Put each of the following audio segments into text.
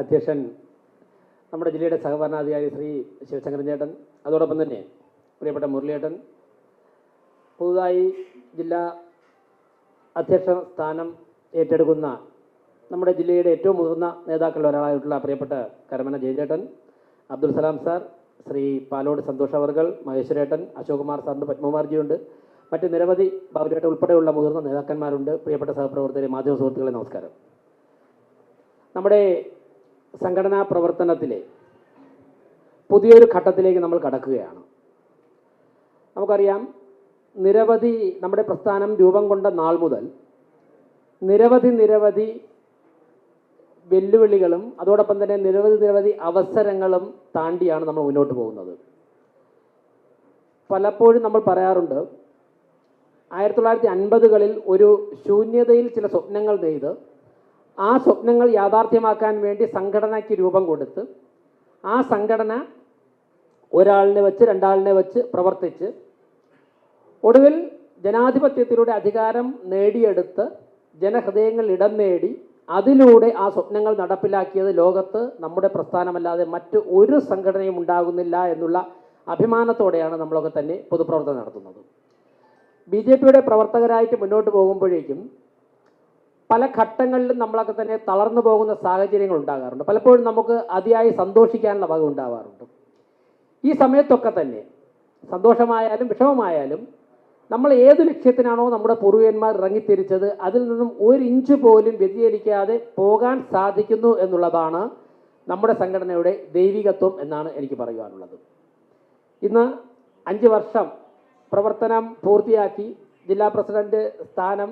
അധ്യക്ഷൻ നമ്മുടെ ജില്ലയുടെ സഹഭരണാധികാരി ശ്രീ ശിവശങ്കരൻ ചേട്ടൻ അതോടൊപ്പം തന്നെ പ്രിയപ്പെട്ട മുരളിയേട്ടൻ പുതുതായി ജില്ലാ അധ്യക്ഷ സ്ഥാനം ഏറ്റെടുക്കുന്ന നമ്മുടെ ജില്ലയുടെ ഏറ്റവും മുതിർന്ന നേതാക്കളിൽ ഒരാളായിട്ടുള്ള പ്രിയപ്പെട്ട കരമന ജയചേട്ടൻ അബ്ദുൽ സലാം സാർ ശ്രീ പാലോട് സന്തോഷ് അവർകൾ മഹേശ്വരേട്ടൻ അശോക് കുമാർ സാറിന്റെ പത്മകുമാർജിയുണ്ട്. മറ്റ് നിരവധി ബാബുരേട്ടൻ ഉൾപ്പെടെയുള്ള മുതിർന്ന നേതാക്കന്മാരുണ്ട്. പ്രിയപ്പെട്ട സഹപ്രവർത്തകരെ മാധ്യമ സുഹൃത്തുക്കളെ നമസ്കാരം. നമ്മുടെ സംഘടനാ പ്രവർത്തനത്തിലെ പുതിയൊരു ഘട്ടത്തിലേക്ക് നമ്മൾ കടക്കുകയാണ്. നമുക്കറിയാം നിരവധി നമ്മുടെ പ്രസ്ഥാനം രൂപം കൊണ്ട നാൾ മുതൽ നിരവധി നിരവധി വെല്ലുവിളികളും അതോടൊപ്പം തന്നെ നിരവധി നിരവധി അവസരങ്ങളും താണ്ടിയാണ് നമ്മൾ മുന്നോട്ട് പോകുന്നത്. പലപ്പോഴും നമ്മൾ പറയാറുണ്ട് ആയിരത്തി തൊള്ളായിരത്തി അൻപതുകളിൽ ഒരു ശൂന്യതയിൽ ചില സ്വപ്നങ്ങൾ നെയ്ത് ആ സ്വപ്നങ്ങൾ യാഥാർത്ഥ്യമാക്കാൻ വേണ്ടി സംഘടനയ്ക്ക് രൂപം കൊടുത്ത് ആ സംഘടന ഒരാളിനെ വെച്ച് രണ്ടാളിനെ വെച്ച് പ്രവർത്തിച്ച് ഒടുവിൽ ജനാധിപത്യത്തിലൂടെ അധികാരം നേടിയെടുത്ത് ജനഹൃദയങ്ങളിൽ ഇടം നേടി അതിലൂടെ ആ സ്വപ്നങ്ങൾ നടപ്പിലാക്കിയത് ലോകത്ത് നമ്മുടെ പ്രസ്ഥാനമല്ലാതെ മറ്റ് ഒരു സംഘടനയും ഉണ്ടാകുന്നില്ല എന്നുള്ള അഭിമാനത്തോടെയാണ് നമ്മളൊക്കെ തന്നെ പൊതുപ്രവർത്തനം നടത്തുന്നത്. ബി ജെ പിയുടെ പ്രവർത്തകരായിട്ട് മുന്നോട്ട് പോകുമ്പോഴേക്കും പല ഘട്ടങ്ങളിലും നമ്മളൊക്കെ തന്നെ തളർന്നു പോകുന്ന സാഹചര്യങ്ങൾ ഉണ്ടാകാറുണ്ട്. പലപ്പോഴും നമുക്ക് അതിയായി സന്തോഷിക്കാനുള്ള വക ഉണ്ടാവാറുണ്ട്. ഈ സമയത്തൊക്കെ തന്നെ സന്തോഷമായാലും വിഷമമായാലും നമ്മൾ ഏത് ലക്ഷ്യത്തിനാണോ നമ്മുടെ പൂർവികന്മാർ ഇറങ്ങിത്തിരിച്ചത് അതിൽ നിന്നും ഒരു ഇഞ്ച് പോലും വ്യതിചലിക്കാതെ പോകാൻ സാധിക്കുന്നു എന്നുള്ളതാണ് നമ്മുടെ സംഘടനയുടെ ദൈവികത്വം എന്നാണ് എനിക്ക് പറയുവാനുള്ളത്. ഇന്ന് അഞ്ച് വർഷം പ്രവർത്തനം പൂർത്തിയാക്കി ജില്ലാ പ്രസിഡന്റ് സ്ഥാനം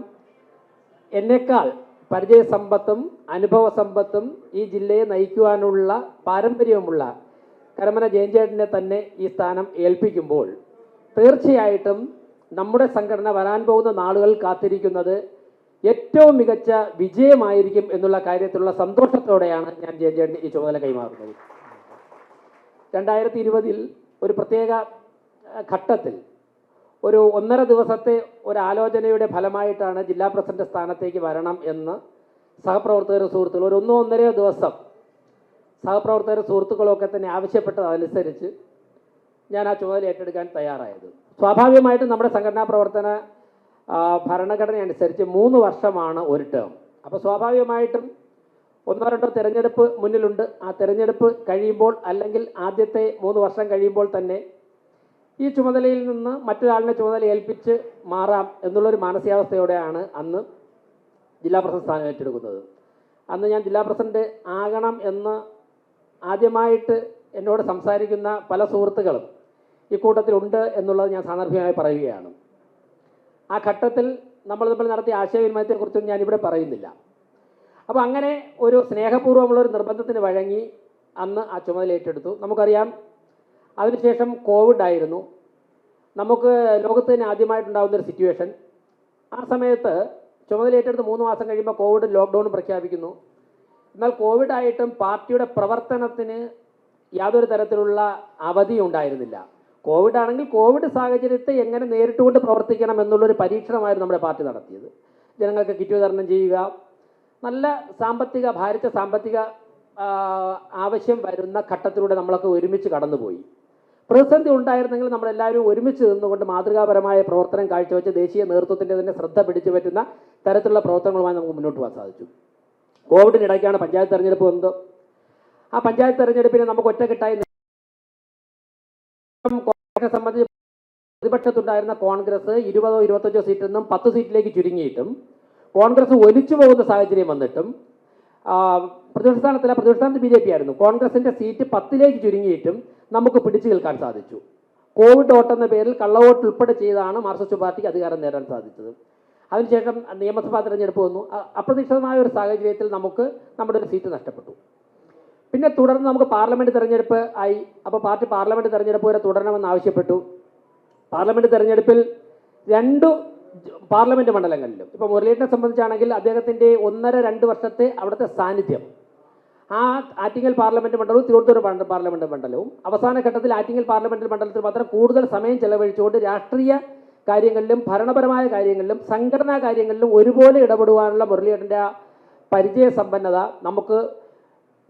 എന്നേക്കാൾ പരിചയസമ്പത്തും അനുഭവ സമ്പത്തും ഈ ജില്ലയെ നയിക്കുവാനുള്ള പാരമ്പര്യവുമുള്ള കരമന ജയൻചേട്ടനെ തന്നെ ഈ സ്ഥാനം ഏൽപ്പിക്കുമ്പോൾ തീർച്ചയായിട്ടും നമ്മുടെ സംഘടന വരാൻ പോകുന്ന നാളുകൾ കാത്തിരിക്കുന്നത് ഏറ്റവും മികച്ച വിജയമായിരിക്കും എന്നുള്ള കാര്യത്തിലുള്ള സന്തോഷത്തോടെയാണ് ഞാൻ ജയൻചേട്ടന് ഈ ചുമതല കൈമാറുന്നത്. രണ്ടായിരത്തി ഇരുപതിൽ ഒരു പ്രത്യേക ഘട്ടത്തിൽ ഒരു ഒന്നര ദിവസത്തെ ഒരു ആലോചനയുടെ ഫലമായിട്ടാണ് ജില്ലാ പ്രസിഡന്റ് സ്ഥാനത്തേക്ക് വരണം എന്ന് സഹപ്രവർത്തകരും സുഹൃത്തുക്കൾ ഒരു ഒന്നോ ഒന്നരയോ ദിവസം സഹപ്രവർത്തകരും സുഹൃത്തുക്കളൊക്കെ തന്നെ ആവശ്യപ്പെട്ടതനുസരിച്ച് ഞാൻ ആ ചുമതല ഏറ്റെടുക്കാൻ തയ്യാറായത്. സ്വാഭാവികമായിട്ടും നമ്മുടെ സംഘടനാ പ്രവർത്തന ഭരണഘടന അനുസരിച്ച് മൂന്ന് വർഷമാണ് ഒരു ടേം അപ്പോൾ സ്വാഭാവികമായിട്ടും ഒന്നോ രണ്ടോ തിരഞ്ഞെടുപ്പ് മുന്നിലുണ്ട്. ആ തിരഞ്ഞെടുപ്പ് കഴിയുമ്പോൾ അല്ലെങ്കിൽ ആദ്യത്തെ മൂന്ന് വർഷം കഴിയുമ്പോൾ തന്നെ ഈ ചുമതലയിൽ നിന്ന് മറ്റൊരാളിനെ ചുമതല ഏൽപ്പിച്ച് മാറാം എന്നുള്ളൊരു മാനസികാവസ്ഥയോടെയാണ് അന്ന് ജില്ലാ പ്രസിഡന്റ് സ്ഥാനം ഏറ്റെടുക്കുന്നത്. അന്ന് ഞാൻ ജില്ലാ പ്രസിഡന്റ് ആകണം എന്ന് ആദ്യമായിട്ട് എന്നോട് സംസാരിക്കുന്ന പല സുഹൃത്തുക്കളും ഇക്കൂട്ടത്തിലുണ്ട് എന്നുള്ളത് ഞാൻ സാന്ദർഭികമായി പറയുകയാണ്. ആ ഘട്ടത്തിൽ നമ്മൾ തമ്മിൽ നടത്തിയ ഞാൻ ഞാനിവിടെ പറയുന്നില്ല. അപ്പോൾ അങ്ങനെ ഒരു സ്നേഹപൂർവമുള്ള ഒരു നിർബന്ധത്തിന് വഴങ്ങി അന്ന് ആ ചുമതല ഏറ്റെടുത്തു. നമുക്കറിയാം അതിനുശേഷം കോവിഡ് ആയിരുന്നു. നമുക്ക് ലോകത്ത് തന്നെ ആദ്യമായിട്ടുണ്ടാകുന്നൊരു സിറ്റുവേഷൻ ആ സമയത്ത് ചുമതല ഏറ്റെടുത്ത് മൂന്ന് മാസം കഴിയുമ്പോൾ കോവിഡ് ലോക്ക്ഡൗൺ പ്രഖ്യാപിക്കുന്നു. എന്നാൽ കോവിഡ് ആയിട്ടും പാർട്ടിയുടെ പ്രവർത്തനത്തിന് യാതൊരു തരത്തിലുള്ള അവധി ഉണ്ടായിരുന്നില്ല. കോവിഡ് ആണെങ്കിൽ കോവിഡ് സാഹചര്യത്തെ എങ്ങനെ നേരിട്ടുകൊണ്ട് പ്രവർത്തിക്കണം എന്നുള്ളൊരു പരീക്ഷണമായിരുന്നു നമ്മുടെ പാർട്ടി നടത്തിയത്. ജനങ്ങൾക്ക് കിറ്റ് വിതരണം ചെയ്യുക നല്ല സാമ്പത്തിക ഭാരിച്ച സാമ്പത്തിക ആവശ്യം വരുന്ന ഘട്ടത്തിലൂടെ നമ്മളൊക്കെ ഒരുമിച്ച് കടന്നുപോയി. പ്രതിസന്ധി ഉണ്ടായിരുന്നെങ്കിൽ നമ്മളെല്ലാവരും ഒരുമിച്ച് നിന്നുകൊണ്ട് മാതൃകാപരമായ പ്രവർത്തനം കാഴ്ചവെച്ച് ദേശീയ നേതൃത്വത്തിന്റെ തന്നെ ശ്രദ്ധ പിടിച്ചു പറ്റുന്ന തരത്തിലുള്ള പ്രവർത്തനങ്ങളുമായി നമുക്ക് മുന്നോട്ട് പോകാൻ സാധിച്ചു. കോവിഡിനിടയ്ക്കാണ് പഞ്ചായത്ത് തെരഞ്ഞെടുപ്പ് വന്നത്. ആ പഞ്ചായത്ത് തെരഞ്ഞെടുപ്പിനെ നമുക്ക് ഒറ്റക്കെട്ടായി സംബന്ധിച്ച് പ്രതിപക്ഷത്തുണ്ടായിരുന്ന കോൺഗ്രസ് ഇരുപതോ ഇരുപത്തഞ്ചോ സീറ്റിൽ നിന്നും പത്ത് സീറ്റിലേക്ക് ചുരുങ്ങിയിട്ടും കോൺഗ്രസ് ഒലിച്ചു പോകുന്ന സാഹചര്യം വന്നിട്ടും പ്രതിപക്ഷ സ്ഥാനത്തല്ല പ്രതിപക്ഷ സ്ഥാനത്ത് ബി ജെ പി ആയിരുന്നു. കോൺഗ്രസിന്റെ സീറ്റ് പത്തിലേക്ക് ചുരുങ്ങിയിട്ടും നമുക്ക് പിടിച്ചു നിൽക്കാൻ സാധിച്ചു. കോവിഡ് വോട്ട് എന്ന പേരിൽ കള്ളവോട്ട് ഉൾപ്പെടെ ചെയ്താണ് മാർക്സിസ്റ്റ് പാർട്ടിക്ക് അധികാരം നേടാൻ സാധിച്ചത്. അതിനുശേഷം നിയമസഭാ തെരഞ്ഞെടുപ്പ് വന്നു. അപ്രതീക്ഷിതമായ ഒരു സാഹചര്യത്തിൽ നമുക്ക് നമ്മുടെ ഒരു സീറ്റ് നഷ്ടപ്പെട്ടു. പിന്നെ തുടർന്ന് നമുക്ക് പാർലമെന്റ് തെരഞ്ഞെടുപ്പ് ആയി. അപ്പോൾ പാർട്ടി പാർലമെന്റ് തെരഞ്ഞെടുപ്പ് വരെ തുടരണമെന്ന് ആവശ്യപ്പെട്ടു. പാർലമെന്റ് തെരഞ്ഞെടുപ്പിൽ രണ്ടു പാർലമെന്റ് മണ്ഡലങ്ങളിലും. ഇപ്പോൾ മുരളീധരനെ സംബന്ധിച്ചാണെങ്കിൽ അദ്ദേഹത്തിന്റെ ഒന്നര രണ്ട് വർഷത്തെ അവിടുത്തെ സാന്നിധ്യം. ആ ആറ്റിങ്ങൽ പാർലമെന്റ് മണ്ഡലവും തിരുവനന്തപുരം പാർല- പാർലമെന്റ് മണ്ഡലവും. അവസാന ഘട്ടത്തിൽ ആറ്റിങ്ങൽ പാർലമെന്റ് മണ്ഡലത്തിൽ മാത്രം കൂടുതൽ സമയം ചെലവഴിച്ചുകൊണ്ട് രാഷ്ട്രീയ കാര്യങ്ങളിലും ഭരണപരമായ കാര്യങ്ങളിലും സംഘടനാ കാര്യങ്ങളിലും ഒരുപോലെ ഇടപെടുവാനുള്ള മുരളിയേട്ടന്റെ പരിചയ സമ്പന്നത നമുക്ക്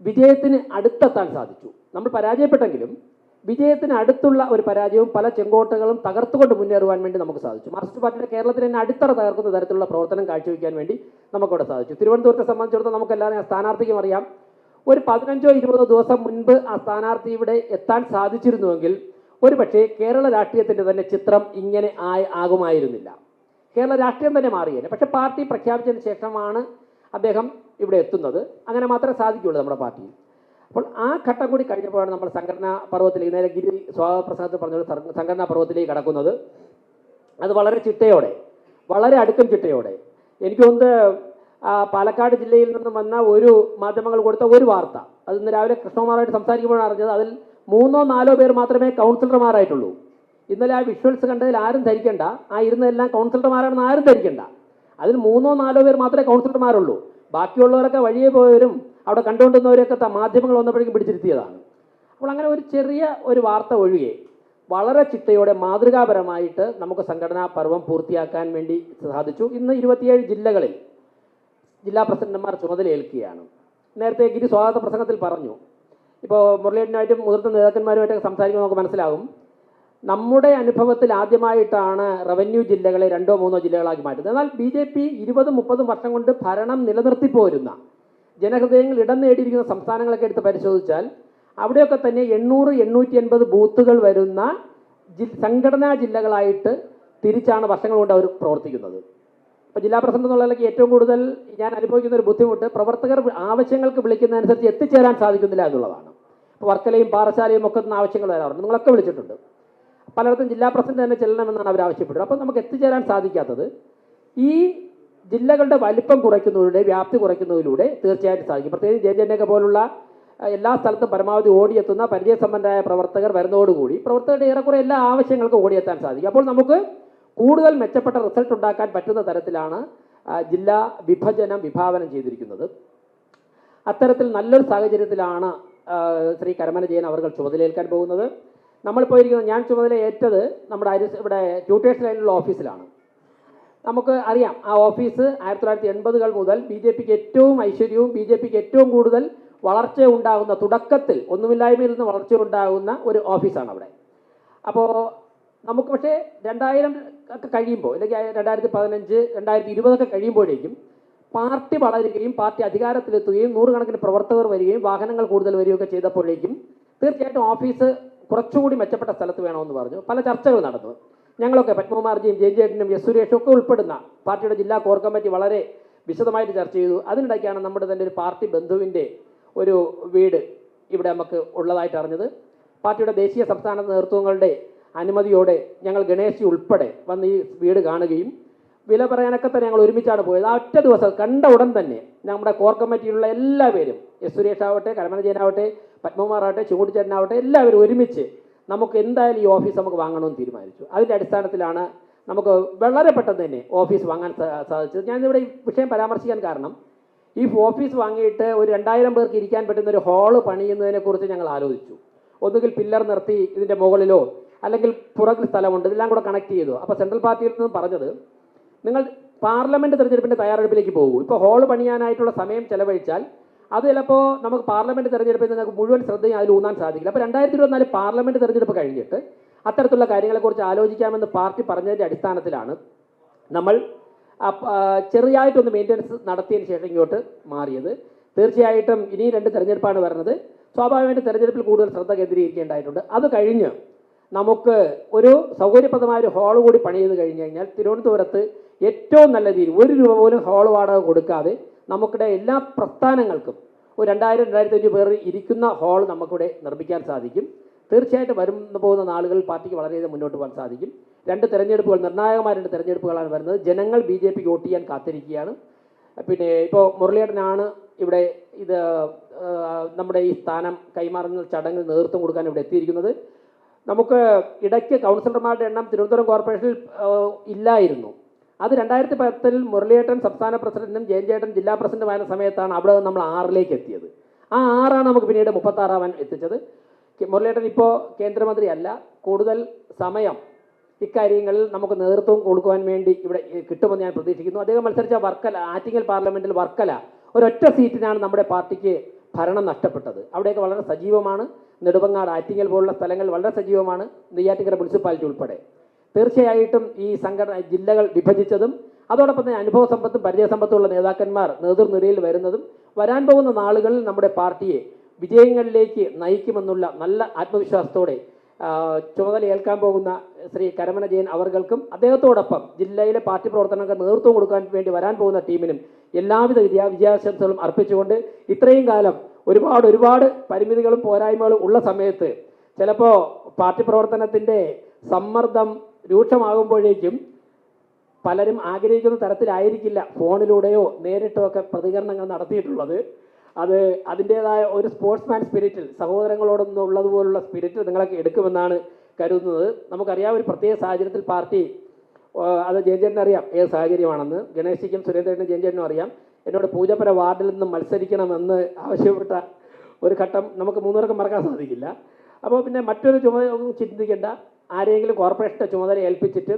വിജയത്തിന് അടുത്തെത്താൻ സാധിച്ചു. നമ്മൾ പരാജയപ്പെട്ടെങ്കിലും വിജയത്തിന് അടുത്തുള്ള ഒരു പരാജയവും പല ചെങ്കോട്ടകളും തകർത്തുകൊണ്ട് മുന്നേറുവാൻ വേണ്ടി നമുക്ക് സാധിച്ചു. മാർക്സിസ്റ്റ് പാർട്ടിയുടെ കേരളത്തിന് തന്നെ അടിത്തറ തകർക്കുന്ന തരത്തിലുള്ള പ്രവർത്തനം കാഴ്ചവെക്കാൻ വേണ്ടി നമുക്കവിടെ സാധിച്ചു. തിരുവനന്തപുരത്തെ സംബന്ധിച്ചിടത്തോളം നമുക്കെല്ലാവരും സ്ഥാനാർത്ഥിക്കും അറിയാം. ഒരു പതിനഞ്ചോ ഇരുപതോ ദിവസം മുൻപ് ആ സ്ഥാനാർത്ഥി ഇവിടെ എത്താൻ സാധിച്ചിരുന്നുവെങ്കിൽ ഒരു പക്ഷേ കേരള രാഷ്ട്രീയത്തിന്റെ തന്നെ ചിത്രം ഇങ്ങനെ ആയി ആകുമായിരുന്നില്ല. കേരള രാഷ്ട്രീയം തന്നെ മാറിയേനെ. പക്ഷേ പാർട്ടി പ്രഖ്യാപിച്ചതിന് ശേഷമാണ് അദ്ദേഹം ഇവിടെ എത്തുന്നത്. അങ്ങനെ മാത്രമേ സാധിക്കുകയുള്ളൂ നമ്മുടെ പാർട്ടിയിൽ. അപ്പോൾ ആ ഘട്ടം കൂടി കഴിഞ്ഞപ്പോഴാണ് നമ്മൾ സംഘടനാ പർവത്തിലേക്ക് നേരെ ഗിരി സ്വാഗത പ്രസാദ് പറഞ്ഞ സംഘടനാ പർവത്തിലേക്ക് കടക്കുന്നത്. അത് വളരെ ചിട്ടയോടെ വളരെ അടുക്കും ചിട്ടയോടെ. എനിക്ക് തോന്നുന്നത് പാലക്കാട് ജില്ലയിൽ നിന്നും വന്ന ഒരു മാധ്യമങ്ങൾ കൊടുത്ത ഒരു വാർത്ത. അത് ഇന്ന് രാവിലെ കൃഷ്ണകുമാറായിട്ട് സംസാരിക്കുമ്പോഴാണ് അറിഞ്ഞത്. അതിൽ മൂന്നോ നാലോ പേർ മാത്രമേ കൗൺസിലർമാരായിട്ടുള്ളൂ. ഇന്നലെ ആ വിഷ്വൽസ് കണ്ടതിൽ ആരും ധരിക്കണ്ട. ആ ഇരുന്നതെല്ലാം കൗൺസിലർമാരാണെന്ന് ആരും ധരിക്കണ്ട. അതിൽ മൂന്നോ നാലോ പേർ മാത്രമേ കൗൺസിലർമാരുള്ളൂ. ബാക്കിയുള്ളവരൊക്കെ വഴിയെ പോയവരും അവിടെ കണ്ടുകൊണ്ടിരുന്നവരൊക്കെ ത- മാധ്യമങ്ങൾ വന്നപ്പോഴേക്കും പിടിച്ചിരുത്തിയതാണ്. അപ്പോൾ അങ്ങനെ ഒരു ചെറിയ ഒരു വാർത്ത ഒഴികെ വളരെ ചിട്ടയോടെ മാതൃകാപരമായിട്ട് നമുക്ക് സംഘടനാ പർവം പൂർത്തിയാക്കാൻ വേണ്ടി സാധിച്ചു. ഇന്ന് ഇരുപത്തിയേഴ് ജില്ലകളിൽ ജില്ലാ പ്രസിഡന്റുമാർ ചുമതലയേൽക്കുകയാണ്. നേരത്തെ ഗിരി സ്വാഗത പ്രസംഗത്തിൽ പറഞ്ഞു. ഇപ്പോൾ മുരളീധരനായിട്ടും മുതിർന്ന നേതാക്കന്മാരുമായിട്ടൊക്കെ സംസാരിക്കുമ്പോൾ നമുക്ക് മനസ്സിലാവും നമ്മുടെ അനുഭവത്തിൽ ആദ്യമായിട്ടാണ് റവന്യൂ ജില്ലകളെ രണ്ടോ മൂന്നോ ജില്ലകളാക്കി മാറ്റുന്നത്. എന്നാൽ ബി ജെ പി ഇരുപതും മുപ്പതും വർഷം കൊണ്ട് ഭരണം നിലനിർത്തിപ്പോരുന്ന ജനഹൃദയങ്ങൾ ഇടം നേടിയിരിക്കുന്ന സംസ്ഥാനങ്ങളൊക്കെ എടുത്ത് പരിശോധിച്ചാൽ അവിടെയൊക്കെ തന്നെ എണ്ണൂറ് എണ്ണൂറ്റി എൺപത് ബൂത്തുകൾ വരുന്ന ജി സംഘടനാ ജില്ലകളായിട്ട് തിരിച്ചാണ് വർഷങ്ങൾ കൊണ്ട് അവർ പ്രവർത്തിക്കുന്നത്. ഇപ്പോൾ ജില്ലാ പ്രസിഡന്റ് എന്നുള്ള നിലയ്ക്ക് ഏറ്റവും കൂടുതൽ ഞാൻ അനുഭവിക്കുന്ന ഒരു ബുദ്ധിമുട്ട് പ്രവർത്തകർ ആവശ്യങ്ങൾക്ക് വിളിക്കുന്നതനുസരിച്ച് എത്തിച്ചേരാൻ സാധിക്കുന്നില്ല എന്നുള്ളതാണ്. ഇപ്പോൾ വർക്കലയും പാറശാലയും ഒക്കെ നിന്ന് ആവശ്യങ്ങൾ വരാറുണ്ട്. നിങ്ങളൊക്കെ വിളിച്ചിട്ടുണ്ട്. പലയിടത്തും ജില്ലാ പ്രസിഡന്റ് തന്നെ ചെല്ലണമെന്നാണ് അവർ ആവശ്യപ്പെടുന്നത്. അപ്പോൾ നമുക്ക് എത്തിച്ചേരാൻ സാധിക്കാത്തത് ഈ ജില്ലകളുടെ വലിപ്പം കുറയ്ക്കുന്നതിലൂടെ വ്യാപ്തി കുറയ്ക്കുന്നതിലൂടെ തീർച്ചയായിട്ടും സാധിക്കും. പ്രത്യേകിച്ച് ജെ ജെന്നൊക്കെ പോലുള്ള എല്ലാ സ്ഥലത്തും പരമാവധി ഓടിയെത്തുന്ന പരിചയസമ്പന്നരായ പ്രവർത്തകർ വരുന്നതോടുകൂടി പ്രവർത്തകരുടെ ഏറെക്കുറെ എല്ലാ ആവശ്യങ്ങൾക്കും ഓടിയെത്താൻ സാധിക്കും. അപ്പോൾ നമുക്ക് കൂടുതൽ മെച്ചപ്പെട്ട റിസൾട്ട് ഉണ്ടാക്കാൻ പറ്റുന്ന തരത്തിലാണ് ജില്ലാ വിഭജനം വിഭാവനം ചെയ്തിരിക്കുന്നത്. അത്തരത്തിൽ നല്ലൊരു സാഹചര്യത്തിലാണ് ശ്രീ കരമന ജയൻ അവർ ചുമതലയേൽക്കാൻ പോകുന്നത്. നമ്മളിപ്പോൾ ഇരിക്കുന്നത് ഞാൻ ചുമതല ഏറ്റത് നമ്മുടെ അരി ഇവിടെ ട്യൂട്ടേഴ്സ് ലൈനിലുള്ള ഓഫീസിലാണ്. നമുക്ക് അറിയാം ആ ഓഫീസ് ആയിരത്തി തൊള്ളായിരത്തി എൺപതുകൾ മുതൽ ബി ജെ പിക്ക് ഏറ്റവും ഐശ്വര്യവും ബി ജെ പിക്ക് ഏറ്റവും കൂടുതൽ വളർച്ച ഉണ്ടാകുന്ന തുടക്കത്തിൽ ഒന്നുമില്ലായ്മയിൽ നിന്ന് വളർച്ച ഉണ്ടാകുന്ന ഒരു ഓഫീസാണ് അവിടെ അപ്പോൾ നമുക്ക് പക്ഷേ രണ്ടായിരം കഴിയുമ്പോൾ അല്ലെങ്കിൽ രണ്ടായിരത്തി പതിനഞ്ച് രണ്ടായിരത്തി ഇരുപതൊക്കെ കഴിയുമ്പോഴേക്കും പാർട്ടി വളരുകയും പാർട്ടി അധികാരത്തിലെത്തുകയും നൂറുകണക്കിന് പ്രവർത്തകർ വരികയും വാഹനങ്ങൾ കൂടുതൽ വരികയൊക്കെ ചെയ്തപ്പോഴേക്കും തീർച്ചയായിട്ടും ഓഫീസ് കുറച്ചുകൂടി മെച്ചപ്പെട്ട സ്ഥലത്ത് വേണമെന്ന് പറഞ്ഞു. പല ചർച്ചകൾ നടന്നു. ഞങ്ങളൊക്കെ പത്മകുമാർജിയും ജെ ജേട്ടനും എസ് സുരേഷും ഒക്കെ ഉൾപ്പെടുന്ന പാർട്ടിയുടെ ജില്ലാ കോർ കമ്മിറ്റി വളരെ വിശദമായിട്ട് ചർച്ച ചെയ്തു. അതിനിടയ്ക്കാണ് നമ്മുടെ തന്നെ ഒരു പാർട്ടി ബന്ധുവിന്റെ ഒരു വീട് ഇവിടെ നമുക്ക് ഉള്ളതായിട്ട് അറിഞ്ഞത്. പാർട്ടിയുടെ ദേശീയ സംസ്ഥാന നേതൃത്വങ്ങളുടെ അനുമതിയോടെ ഞങ്ങൾ ഗണേശി ഉൾപ്പെടെ വന്ന് ഈ വീട് കാണുകയും വില പറയാനൊക്കെ തന്നെ ഞങ്ങൾ ഒരുമിച്ചാണ് പോയത്. ആ ഒറ്റ ദിവസം കണ്ട ഉടൻ തന്നെ നമ്മുടെ കോർ കമ്മിറ്റിയിലുള്ള എല്ലാവരും എസ് സുരേഷ് ആവട്ടെ കരമന ജയനാവട്ടെ പത്മകുമാർ ആവട്ടെ ചുവടിച്ചേട്ടനാവട്ടെ എല്ലാവരും ഒരുമിച്ച് നമുക്ക് എന്തായാലും ഈ ഓഫീസ് നമുക്ക് വാങ്ങണമെന്ന് തീരുമാനിച്ചു. അതിന്റെ അടിസ്ഥാനത്തിലാണ് നമുക്ക് വളരെ പെട്ടെന്ന് തന്നെ ഓഫീസ് വാങ്ങാൻ സാധിച്ചത്. ഞാനിവിടെ ഈ വിഷയം പരാമർശിക്കാൻ കാരണം ഈ ഓഫീസ് വാങ്ങിയിട്ട് ഒരു രണ്ടായിരം പേർക്ക് ഇരിക്കാൻ പറ്റുന്ന ഒരു ഹാൾ പണിയുന്നതിനെക്കുറിച്ച് ഞങ്ങൾ ആലോചിച്ചു. ഒന്നുകിൽ പില്ലർ നിർത്തി ഇതിന്റെ മുകളിലോ അല്ലെങ്കിൽ പുറകിൽ സ്ഥലമുണ്ട് ഇതെല്ലാം കൂടെ കണക്ട് ചെയ്തു. അപ്പോൾ സെൻട്രൽ പാർട്ടിയിൽ നിന്ന് പറഞ്ഞത് നിങ്ങൾ പാർലമെന്റ് തെരഞ്ഞെടുപ്പിന്റെ തയ്യാറെടുപ്പിലേക്ക് പോകൂ. ഇപ്പോൾ ഹോൾ പണിയാനായിട്ടുള്ള സമയം ചെലവഴിച്ചാൽ അത് ചിലപ്പോൾ നമുക്ക് പാർലമെന്റ് തെരഞ്ഞെടുപ്പിൽ നിങ്ങൾക്ക് മുഴുവൻ ശ്രദ്ധയും അതിൽ ഊന്നാൻ സാധിക്കില്ല. അപ്പോൾ രണ്ടായിരത്തി ഇരുപത്തിനാല് പാർലമെന്റ് തെരഞ്ഞെടുപ്പ് കഴിഞ്ഞിട്ട് അത്തരത്തിലുള്ള കാര്യങ്ങളെക്കുറിച്ച് ആലോചിക്കാമെന്ന് പാർട്ടി പറഞ്ഞതിന്റെ അടിസ്ഥാനത്തിലാണ് നമ്മൾ ചെറിയായിട്ടൊന്ന് മെയിന്റനൻസ് നടത്തിയതിന് ശേഷം ഇങ്ങോട്ട് മാറിയത്. തീർച്ചയായിട്ടും ഇനി രണ്ട് തെരഞ്ഞെടുപ്പാണ് വരുന്നത്. സ്വാഭാവികമായിട്ട് തെരഞ്ഞെടുപ്പിൽ കൂടുതൽ ശ്രദ്ധ കേന്ദ്രീകരിക്കേണ്ടതായിട്ടുണ്ട്. അത് കഴിഞ്ഞ് നമുക്ക് ഒരു സൗകര്യപ്രദമായ ഒരു ഹാൾ കൂടി പണി ചെയ്ത് കഴിഞ്ഞ് കഴിഞ്ഞാൽ തിരുവനന്തപുരത്ത് ഏറ്റവും നല്ല രീതിയിൽ ഒരു രൂപ പോലും ഹാൾ വാടക കൊടുക്കാതെ നമുക്കിടെ എല്ലാ പ്രസ്ഥാനങ്ങൾക്കും ഒരു രണ്ടായിരം രണ്ടായിരത്തി അഞ്ഞൂറ് പേർ ഇരിക്കുന്ന ഹാൾ നമുക്കിവിടെ നിർമ്മിക്കാൻ സാധിക്കും. തീർച്ചയായിട്ടും വരുന്ന പോകുന്ന നാളുകളിൽ പാർട്ടിക്ക് വളരെയധികം മുന്നോട്ട് പോകാൻ സാധിക്കും. രണ്ട് തെരഞ്ഞെടുപ്പുകൾ നിർണായകമായ രണ്ട് തെരഞ്ഞെടുപ്പുകളാണ് വരുന്നത്. ജനങ്ങൾ ബി ജെ പിക്ക് വോട്ട് ചെയ്യാൻ കാത്തിരിക്കുകയാണ്. പിന്നെ ഇപ്പോൾ മുരളിയേട്ടനാണ് ഇവിടെ ഇത് നമ്മുടെ ഈ സ്ഥാനം കൈമാറുന്ന ചടങ്ങിൽ നേതൃത്വം കൊടുക്കാൻ ഇവിടെ എത്തിയിരിക്കുന്നത്. നമുക്ക് ഇടയ്ക്ക് കൗൺസിലർമാരുടെ എണ്ണം തിരുവനന്തപുരം കോർപ്പറേഷനിൽ ഇല്ലായിരുന്നു. അത് രണ്ടായിരത്തി പത്തിൽ മുരളിയേട്ടൻ സംസ്ഥാന പ്രസിഡന്റും ജയൻചേട്ടൻ ജില്ലാ പ്രസിഡന്റുമായ സമയത്താണ് അവിടെ നമ്മൾ ആറിലേക്ക് എത്തിയത്. ആ ആറാണ് നമുക്ക് പിന്നീട് മുപ്പത്താറാവാൻ എത്തിച്ചത്. മുരളിയേട്ടൻ ഇപ്പോൾ കേന്ദ്രമന്ത്രി അല്ല കൂടുതൽ സമയം ഇക്കാര്യങ്ങളിൽ നമുക്ക് നേതൃത്വം കൊടുക്കുവാൻ വേണ്ടി ഇവിടെ കിട്ടുമെന്ന് ഞാൻ പ്രതീക്ഷിക്കുന്നു. അദ്ദേഹം മത്സരിച്ച വർക്കല ആറ്റിങ്ങൽ പാർലമെന്റിൽ വർക്കല ഒരൊറ്റ സീറ്റിനാണ് നമ്മുടെ പാർട്ടിക്ക് ഭരണം നഷ്ടപ്പെട്ടത്. അവിടെയൊക്കെ വളരെ സജീവമാണ്. നെടുമങ്ങാട് ആറ്റിങ്ങൽ പോലുള്ള സ്ഥലങ്ങൾ വളരെ സജീവമാണ്. നെയ്യാറ്റിക്കര മുനിസിപ്പാലിറ്റി ഉൾപ്പെടെ. തീർച്ചയായിട്ടും ഈ സംഘടന ജില്ലകൾ വിഭജിച്ചതും അതോടൊപ്പം തന്നെ അനുഭവ സമ്പത്തും പരിചയസമ്പത്തുമുള്ള നേതാക്കന്മാർ നേതൃനിരയിൽ വരുന്നതും വരാൻ പോകുന്ന നാളുകളിൽ നമ്മുടെ പാർട്ടിയെ വിജയങ്ങളിലേക്ക് നയിക്കുമെന്നുള്ള നല്ല ആത്മവിശ്വാസത്തോടെ ആ, ചുമതല ഏൽക്കാൻ പോകുന്ന ശ്രീ കരമന ജയൻ അവർക്കും അദ്ദേഹത്തോടൊപ്പം ജില്ലയിലെ പാർട്ടി പ്രവർത്തനങ്ങൾക്ക് നേതൃത്വം കൊടുക്കാൻ വേണ്ടി വരാൻ പോകുന്ന ടീമിനും എല്ലാവിധ വിദ്യാ വിജയാശംസകളും അർപ്പിച്ചുകൊണ്ട് ഇത്രയും കാലം ഒരുപാട് ഒരുപാട് പരിമിതികളും പോരായ്മകളും ഉള്ള സമയത്ത് ചിലപ്പോൾ പാർട്ടി പ്രവർത്തനത്തിന്റെ സമ്മർദ്ദം രൂക്ഷമാകുമ്പോഴേക്കും പലരും ആഗ്രഹിക്കുന്ന തരത്തിലായിരിക്കില്ല ഫോണിലൂടെയോ നേരിട്ടോ ഒക്കെ പ്രതികരണങ്ങൾ നടത്തിയിട്ടുള്ളത്. അത് അതിന്റേതായ ഒരു സ്പോർട്സ്മാൻ സ്പിരിറ്റിൽ സഹോദരങ്ങളോടൊന്നും ഉള്ളതുപോലുള്ള സ്പിരിറ്റിൽ നിങ്ങളൊക്കെ എടുക്കുമെന്നാണ് കരുതുന്നത്. നമുക്കറിയാം ഒരു പ്രത്യേക സാഹചര്യത്തിൽ പാർട്ടി അത് ജയചേട്ടന് അറിയാം ഏത് സാഹചര്യമാണെന്ന്. ഗണേശിക്കും സുരേന്ദ്രനും ജയചേട്ടനും അറിയാം. എന്നോട് പൂജപ്പുര വാർഡിൽ നിന്നും മത്സരിക്കണമെന്ന് ആവശ്യപ്പെട്ട ഒരു ഘട്ടം നമുക്ക് മൂന്നുപേർക്കും മറക്കാൻ സാധിക്കില്ല. അപ്പോൾ പിന്നെ മറ്റൊരു ചുമതല ഒന്നും ചിന്തിക്കേണ്ട. ആരെങ്കിലും കോർപ്പറേഷന്റെ ചുമതല ഏൽപ്പിച്ചിട്ട്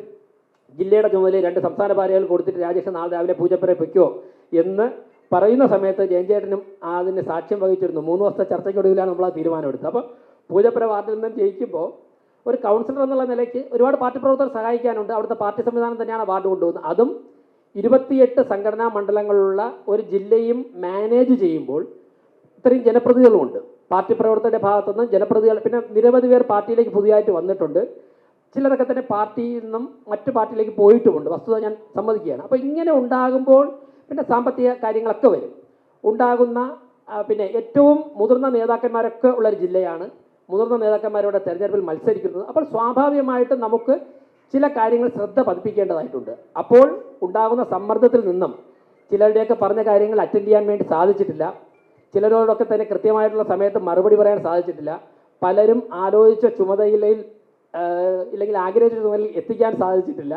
ജില്ലയുടെ ചുമതല രണ്ട് സംസ്ഥാന ഭാര്യകൾ കൊടുത്തിട്ട് രാജേഷ് നാളെ രാവിലെ പൂജപ്പുര വയ്ക്കുമോ എന്ന് പറയുന്ന സമയത്ത് ജയൻചേട്ടനും അതിന് സാക്ഷ്യം വഹിച്ചിരുന്നു. മൂന്ന് ദിവസത്തെ ചർച്ചയ്ക്കൊടുവിലാണ് നമ്മൾ ആ തീരുമാനമെടുത്തത്. അപ്പോൾ പൂജപ്പുര വാർഡിൽ നിന്നും ജയിക്കുമ്പോൾ ഒരു കൗൺസിലർ എന്നുള്ള നിലയ്ക്ക് ഒരുപാട് പാർട്ടി പ്രവർത്തകർ സഹായിക്കാനുണ്ട്. അവിടുത്തെ പാർട്ടി സംവിധാനം തന്നെയാണ് വാർഡ് കൊണ്ടുപോകുന്നത് അതും ഇരുപത്തിയെട്ട് സംഘടനാ മണ്ഡലങ്ങളുള്ള ഒരു ജില്ലയും മാനേജ് ചെയ്യുമ്പോൾ ഇത്രയും ജനപ്രതിനിധികളുമുണ്ട്. പാർട്ടി പ്രവർത്തകരുടെ ഭാഗത്തുനിന്ന് ജനപ്രതിനിധികൾ പിന്നെ നിരവധി പേർ പാർട്ടിയിലേക്ക് പുതിയതായിട്ട് വന്നിട്ടുണ്ട്. ചിലരൊക്കെ തന്നെ പാർട്ടിയിൽ നിന്നും മറ്റു പാർട്ടിയിലേക്ക് പോയിട്ടുമുണ്ട്. വസ്തുത ഞാൻ സമ്മതിക്കുകയാണ്. അപ്പോൾ ഇങ്ങനെ ഉണ്ടാകുമ്പോൾ പിന്നെ സാമ്പത്തിക കാര്യങ്ങളൊക്കെ വരും. ഉണ്ടാകുന്ന പിന്നെ ഏറ്റവും മുതിർന്ന നേതാക്കന്മാരൊക്കെ ഉള്ളൊരു ജില്ലയാണ്. മുതിർന്ന നേതാക്കന്മാരുടെ തെരഞ്ഞെടുപ്പിൽ മത്സരിക്കുന്നത്. അപ്പോൾ സ്വാഭാവികമായിട്ട് നമുക്ക് ചില കാര്യങ്ങൾ ശ്രദ്ധ പതിപ്പിക്കേണ്ടതായിട്ടുണ്ട്. അപ്പോൾ ഉണ്ടാകുന്ന സമ്മർദ്ദത്തിൽ നിന്നും ചിലരുടെയൊക്കെ പറഞ്ഞ കാര്യങ്ങൾ അറ്റൻഡ് ചെയ്യാൻ വേണ്ടി സാധിച്ചിട്ടില്ല. ചിലരോടൊക്കെ തന്നെ കൃത്യമായിട്ടുള്ള സമയത്ത് മറുപടി പറയാൻ സാധിച്ചിട്ടില്ല. പലരും ആലോചിച്ച ചുമതലയിൽ ഇല്ലെങ്കിൽ ആഗ്രഹിച്ച ചുമതലയിൽ എത്തിക്കാൻ സാധിച്ചിട്ടില്ല.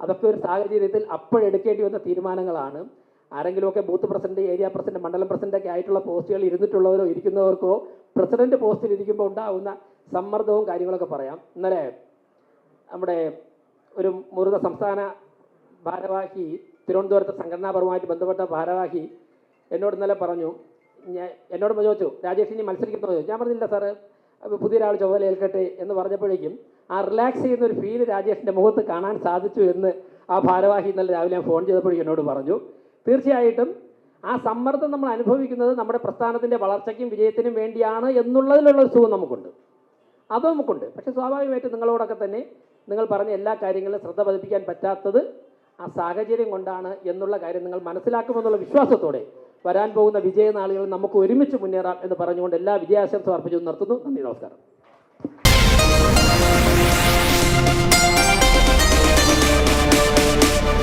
അതൊക്കെ ഒരു സാഹചര്യത്തിൽ അപ്പോഴെടുക്കേണ്ടി വന്ന തീരുമാനങ്ങളാണ്. ആരെങ്കിലുമൊക്കെ ബൂത്ത് പ്രസിഡന്റ് ഏരിയ പ്രസിഡന്റ് മണ്ഡലം പ്രസിഡന്റ് ഒക്കെ ആയിട്ടുള്ള പോസ്റ്റുകൾ ഇരുന്നിട്ടുള്ളവരോ ഇരിക്കുന്നവർക്കോ പ്രസിഡന്റ് പോസ്റ്റിൽ ഇരിക്കുമ്പോൾ ഉണ്ടാകുന്ന സമ്മർദ്ദവും കാര്യങ്ങളൊക്കെ പറയാം. ഇന്നലെ നമ്മുടെ ഒരു മുതിർന്ന സംസ്ഥാന ഭാരവാഹി തിരുവനന്തപുരത്തെ സംഘടനാപരമായിട്ട് ബന്ധപ്പെട്ട ഭാരവാഹി എന്നോട് ഇന്നലെ പറഞ്ഞു ഞാൻ എന്നോട് ചോദിച്ചു രാജേഷ് ഇനി മത്സരിക്കുന്നോ ഞാൻ പറഞ്ഞില്ല സാറ്. പുതിയൊരാൾ ചുമതല ഏൽക്കട്ടെ എന്ന് പറഞ്ഞപ്പോഴേക്കും ആ റിലാക്സ് ചെയ്യുന്ന ഒരു ഫീൽ രാജേഷിന്റെ മുഖത്ത് കാണാൻ സാധിച്ചു എന്ന് ആ ഭാരവാഹി ഇന്നലെ രാവിലെ ഫോൺ ചെയ്തപ്പോഴേക്കും എന്നോട് പറഞ്ഞു. തീർച്ചയായിട്ടും ആ സമ്മർദ്ദം നമ്മൾ അനുഭവിക്കുന്നത് നമ്മുടെ പ്രസ്ഥാനത്തിന്റെ വളർച്ചയ്ക്കും വിജയത്തിനും വേണ്ടിയാണ് എന്നുള്ളതിലുള്ള ഒരു സുഖം നമുക്കുണ്ട്. അത് നമുക്കുണ്ട്. പക്ഷേ സ്വാഭാവികമായിട്ടും നിങ്ങളോടൊക്കെ തന്നെ നിങ്ങൾ പറഞ്ഞ എല്ലാ കാര്യങ്ങളും ശ്രദ്ധ പതിപ്പിക്കാൻ പറ്റാത്തത് ആ സാഹചര്യം കൊണ്ടാണ് എന്നുള്ള കാര്യം നിങ്ങൾ മനസ്സിലാക്കുമെന്നുള്ള വിശ്വാസത്തോടെ വരാൻ പോകുന്ന വിജയ നാളുകളിൽ നമുക്ക് ഒരുമിച്ച് മുന്നേറാം എന്ന് പറഞ്ഞുകൊണ്ട് എല്ലാ വിജയാശംസ അർപ്പിച്ചു നിർത്തുന്നു. നന്ദി നമസ്കാരം.